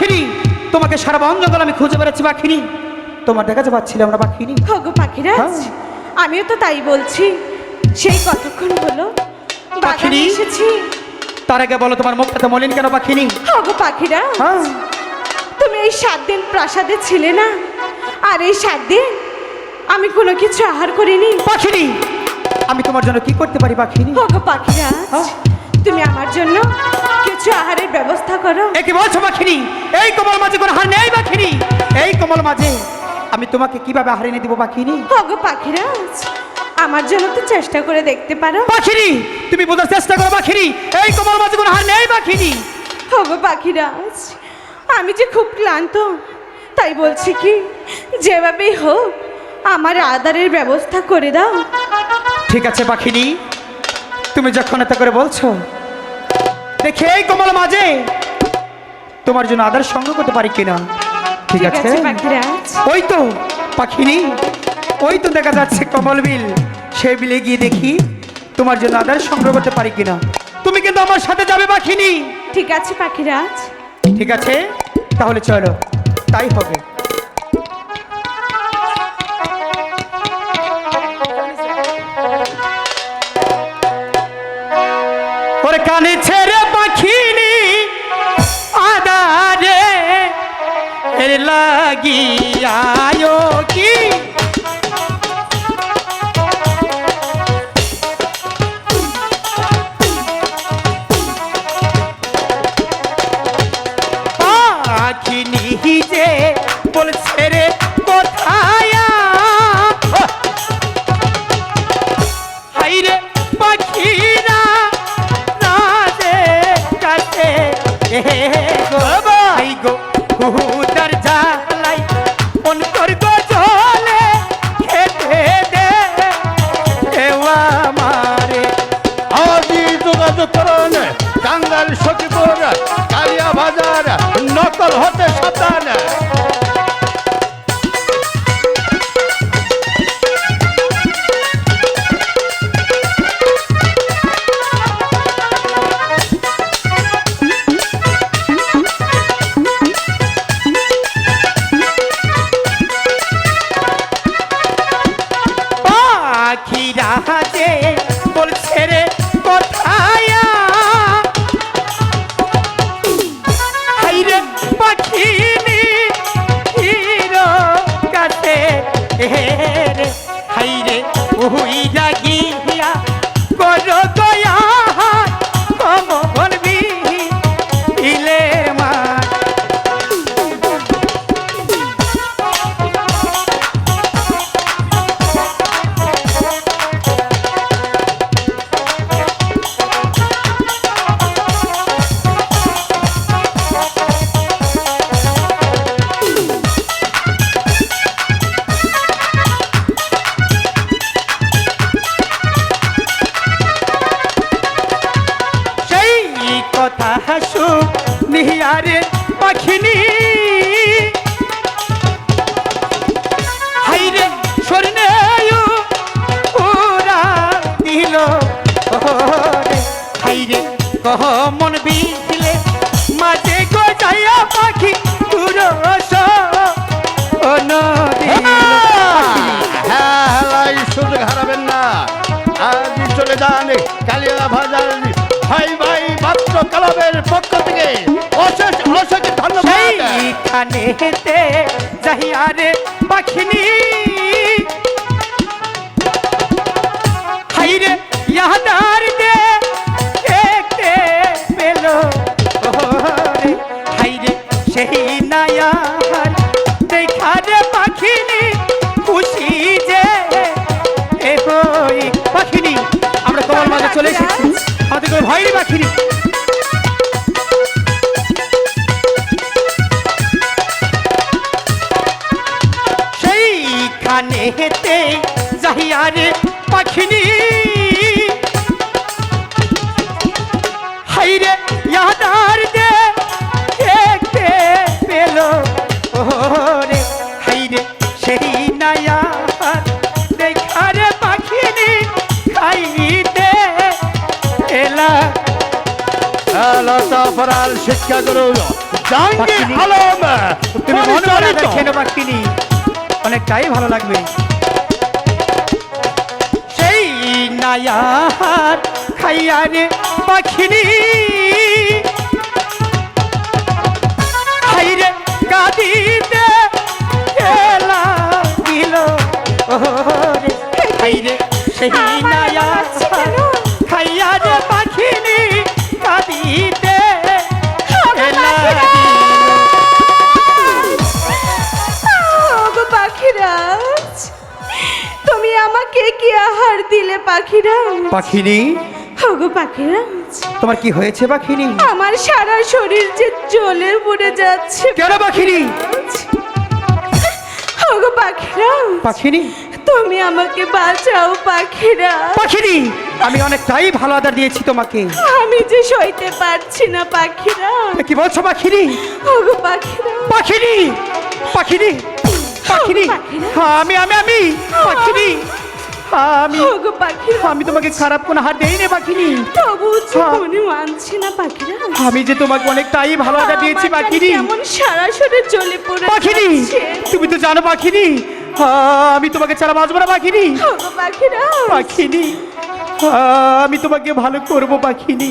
পাখিনি তোমাকে সারা বন জঙ্গল আমি খুঁজে বেড়াচ্ছি পাখিনি তোমার দেখা যে পাচ্ছিলাম না পাখিনি হগো পাখিরাজ হ্যাঁ। আমিও তো তাই বলছি। সেই কতক্ষণ হলো? পাখিনি? এসেছি। তার আগে বলো তোমার মুখটা তো মলিন কেন পাখিনি হগো পাখিরা হ্যাঁ। তুমি এই সাত দিন প্রাসাদে ছিলে না? আর এই সাত দিন আমি কোনো কিছু আহার করিনি? পাখিনি আমি তোমার জন্য কি করতে পারি পাখিনি হগো পাখিরা হ্যাঁ। তুমি আমার জন্য কিছু আহারের ব্যবস্থা করো? এ কি বলছো পাখিনি এই কমল মাঝে কোনো হার নেই পাখিনি এই কমল মাঝে। আমি তোমাকে কীভাবে হার এনে দিব পাখিনি হগো পাখিরা আমার জন্য তো চেষ্টা করে দেখতে পারো। পাখিনি তুমি বোঝার চেষ্টা করো পাখিনি এই কমল মাঝে কোনো হার নেই পাখিনি হগো পাখিরাজ আমি যে খুব ক্লান্ত তাই বলছি কি যেভাবেই হোক আমার আদারের ব্যবস্থা করে দাও। ঠিক আছে পাখিনি তুমি যখন এত করে বলছো দেখে এই কমল মাঝে। তোমার জন্য আদার সঙ্গ করতে পারি কিনা? ঠিক আছে? আছে ওই তো পাখিনি। ওই তো দেখা যাচ্ছে কমল বিল। সেই বিলে গিয়ে দেখি তোমার জন্য আদার সংগ্রহ করতে পারি কিনা। তুমি কিন্তু আমার সাথে যাবে পাখিনি। ঠিক আছে পাখিরাজ। ঠিক আছে? তাহলে চলো তাই হবে। ওর কানে ছেড়ে এর লাগিয়ায়ো কি? টাঙ্গাল কালিয়া বাজার নকল হতে সাবধান পাখিরা যে বলছে রে সেইখানে হেতে যাহিয়ারে পাখিনি। হাইরে ইয়াদার দে দেখতে পেল ওরে হাইরে সেই নায়ার দেখারে পাখিনি, খুশি যে এ হই পাখিনি। আমরা কমল মাঝে চলে এসেছি। আমাদের ভয় নেই পাখিনি। হেতে যাহিয়ারে পাখিনি। হাইরে ইয়াদার দে দেখতে পেল। ওরে হাইরে সেই নায়ার দেখারে পাখিনি খাইতে এলা। করার শিক্ষা গুরু জাহাঙ্গীর আলম তুমি মন ভরে পরিচালিত। পাখিনি অনেকটাই ভালো লাগবে। সেই নায়ার খাইয়া রে পাখিনি। খাইরে কাঁদিতে খেলা দিল। খাইরে সেই পাখিরা। পাখিনি? ওগো পাখিরাজ তোমার কি হয়েছে পাখিনি? আমার সারা শরীর যে জ্বলে পড়ে যাচ্ছে। কেন পাখিনি? ওগো পাখিরা। পাখিনি? তুমি আমাকে বাঁচাও পাখিরা। পাখিনি? আমি অনেকটাই ভালো আদার দিয়েছি তোমাকে। আমি যে সইতে পারছি না পাখিরা। কি বলছো পাখিনি? ওগো পাখিরা। পাখিনি? পাখিনি? পাখিনি? পাখিরা। হ্যাঁ, আমি আমি আমি। পাখিনি? আমি ওগো পাখি আমি তোমাকে খারাপ কোনো হাত দেই না পাখিনি। তবু হ্যাঁ। মনে মানছি না পাখিরা। আমি যে তোমাকে অনেকটাই ভালো আদার দিয়েছি পাখিনি। কেমন সারা শরীর জ্বলে পড়ে পাখিনি। তুমি তো জানো পাখিনি। হ্যাঁ, আমি তোমাকে ছাড়া বাঁচবো না পাখিনি। ওগো পাখিরা। পাখিনি। হ্যাঁ, আমি তোমাকে ভালো করব পাখিনি।